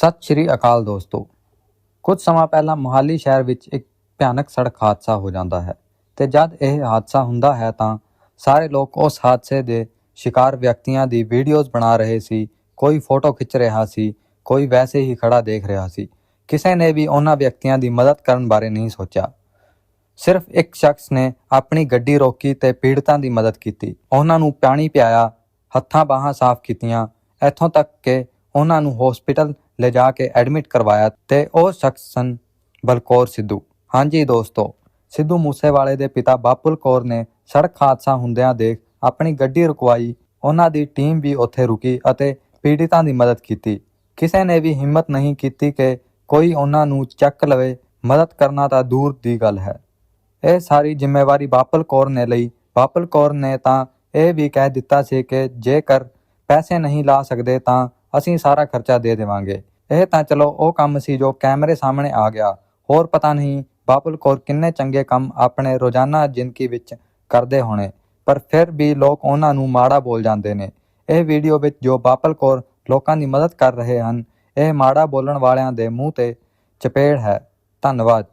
ਸਤਿ ਸ਼੍ਰੀ ਅਕਾਲ ਦੋਸਤੋ। ਕੁਝ ਸਮਾਂ ਪਹਿਲਾਂ ਮੁਹਾਲੀ ਸ਼ਹਿਰ ਵਿੱਚ ਇੱਕ ਭਿਆਨਕ ਸੜਕ ਹਾਦਸਾ ਹੋ ਜਾਂਦਾ ਹੈ ਤੇ ਜਦ ਇਹ ਹਾਦਸਾ ਹੁੰਦਾ ਹੈ ਤਾਂ ਸਾਰੇ ਲੋਕ ਉਸ ਹਾਦਸੇ ਦੇ ਸ਼ਿਕਾਰ ਵਿਅਕਤੀਆਂ ਦੀ ਵੀਡੀਓਜ਼ ਬਣਾ ਰਹੇ ਸੀ, ਕੋਈ ਫੋਟੋ ਖਿੱਚ ਰਿਹਾ ਸੀ, ਕੋਈ ਵੈਸੇ ਹੀ ਖੜਾ ਦੇਖ ਰਿਹਾ ਸੀ। ਕਿਸੇ ਨੇ ਵੀ ਉਹਨਾਂ ਵਿਅਕਤੀਆਂ ਦੀ ਮਦਦ ਕਰਨ ਬਾਰੇ ਨਹੀਂ ਸੋਚਿਆ। ਸਿਰਫ ਇੱਕ ਸ਼ਖਸ ਨੇ ਆਪਣੀ ਗੱਡੀ ਰੋਕੀ ਤੇ ਪੀੜਤਾਂ ਦੀ ਮਦਦ ਕੀਤੀ। ਉਹਨਾਂ ਨੂੰ ਪਾਣੀ ਪਿਆਇਆ, ਹੱਥਾਂ ਬਾਹਾਂ ਸਾਫ਼ ਕੀਤੀਆਂ। ਇੱਥੋਂ ਤੱਕ ਕਿ ਉਹਨਾਂ ਨੂੰ ਹਸਪੀਟਲ ਲਿਜਾ ਕੇ ਐਡਮਿਟ ਕਰਵਾਇਆ ਤੇ ਉਹ ਸ਼ਖਸ ਸਨ ਬਲਕੌਰ ਸਿੱਧੂ। ਹਾਂਜੀ ਦੋਸਤੋ, ਸਿੱਧੂ ਮੂਸੇਵਾਲੇ ਦੇ ਪਿਤਾ ਬਾਪੁਲ ਕੌਰ ਨੇ ਸੜਕ ਹਾਦਸਾ ਹੁੰਦਿਆਂ ਦੇਖ ਆਪਣੀ ਗੱਡੀ ਰੁਕਵਾਈ, ਉਹਨਾਂ ਦੀ ਟੀਮ ਵੀ ਉੱਥੇ ਰੁਕੀ ਅਤੇ ਪੀੜਿਤਾਂ ਦੀ ਮਦਦ ਕੀਤੀ। ਕਿਸੇ ਨੇ ਵੀ ਹਿੰਮਤ ਨਹੀਂ ਕੀਤੀ ਕਿ ਕੋਈ ਉਹਨਾਂ ਨੂੰ ਚੱਕ ਲਵੇ, ਮਦਦ ਕਰਨਾ ਤਾਂ ਦੂਰ ਦੀ ਗੱਲ ਹੈ। ਇਹ ਸਾਰੀ ਜ਼ਿੰਮੇਵਾਰੀ ਬਾਪਲ ਕੌਰ ਨੇ ਲਈ। ਬਾਪਲ ਕੌਰ ਨੇ ਤਾਂ ਇਹ ਵੀ ਕਹਿ ਦਿੱਤਾ ਸੀ ਕਿ ਜੇਕਰ ਪੈਸੇ ਨਹੀਂ ਲਾ ਸਕਦੇ ਤਾਂ ਅਸੀਂ ਸਾਰਾ ਖਰਚਾ ਦੇ ਦੇਵਾਂਗੇ। ਇਹ ਤਾਂ ਚਲੋ ਉਹ ਕੰਮ ਸੀ ਜੋ ਕੈਮਰੇ ਸਾਹਮਣੇ ਆ ਗਿਆ। ਹੋਰ ਪਤਾ ਨਹੀਂ ਬਾਪਲ ਕੌਰ ਕਿੰਨੇ ਚੰਗੇ ਕੰਮ ਆਪਣੇ ਰੋਜ਼ਾਨਾ ਜ਼ਿੰਦਗੀ ਵਿੱਚ ਕਰਦੇ ਹੋਣੇ। ਪਰ ਫਿਰ ਵੀ ਲੋਕ ਉਹਨਾਂ ਨੂੰ ਮਾੜਾ ਬੋਲ ਜਾਂਦੇ ਨੇ। ਇਹ ਵੀਡੀਓ ਵਿੱਚ ਜੋ ਬਾਪਲ ਕੌਰ ਲੋਕਾਂ ਦੀ ਮਦਦ ਕਰ ਰਹੇ ਹਨ, ਇਹ ਮਾੜਾ ਬੋਲਣ ਵਾਲਿਆਂ ਦੇ ਮੂੰਹ ਤੇ ਚਪੇੜ ਹੈ। ਧੰਨਵਾਦ।